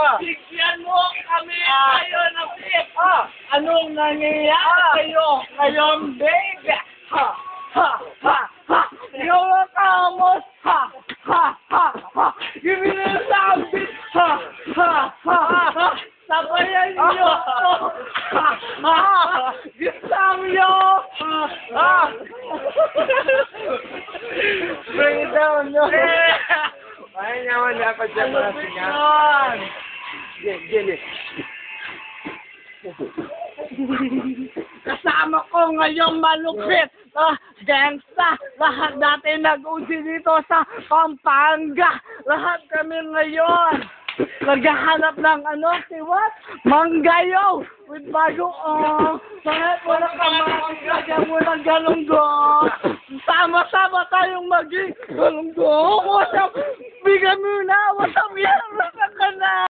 Ah. Bigyan mo kami Ah. ngayon ng tip. Ah. Anong nangyayari Ah. sa'yo ngayon, baby? Ha, ha, ha, ha. Yung kamos, ha, ha, ha, ha. Yung minasabit, ha, ha, ha, ha. Sabayan niyo. Ha, ha, ha. Gisam niyo. Ha, ha. Bring it down, no. Eh. Ay, naman dapat dyan mga Ano eh. Kasama ko ngayong malupit na gangsta. Lahat natin nag-usi dito sa Pampanga. Lahat kami ngayon. Naghahanap ng ano, si what? Manggayo! With bago, oh. Bakit wala ka makakagyan mo ng galunggo? Sama-sama tayong maging galunggo. What's up? Bigyan mo na. What's up?